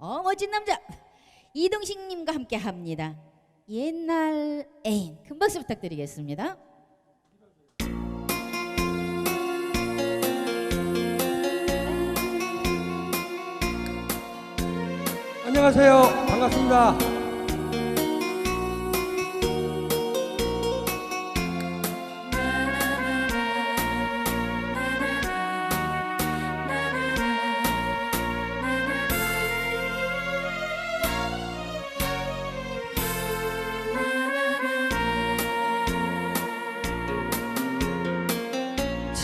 어 멋진 남자 이동식님과 함께 합니다. 옛날 애인 큰 박수 부탁드리겠습니다. 안녕하세요. 반갑습니다.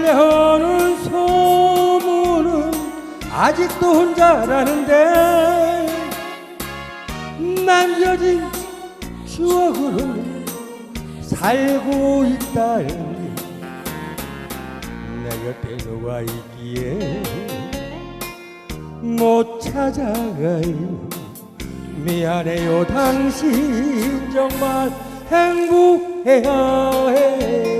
들려오는 소문은 아직도 혼자라는데 남겨진 추억으로 살고 있다니 내 곁에 누가 있기에 못 찾아가요. 미안해요 당신. 정말 행복해야 해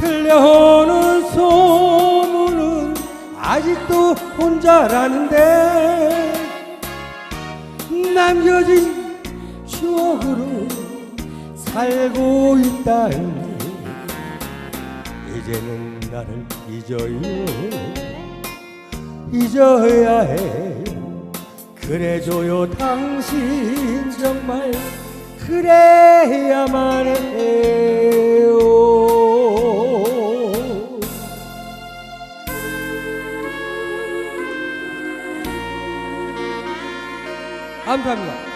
들려오는 소문은 아직도 혼자라는데 남겨진 추억으로 살고 있다니. 이제는 나를 잊어요. 잊어야 해요 그래줘요 당신. 정말 그래야만 해요 감사합니다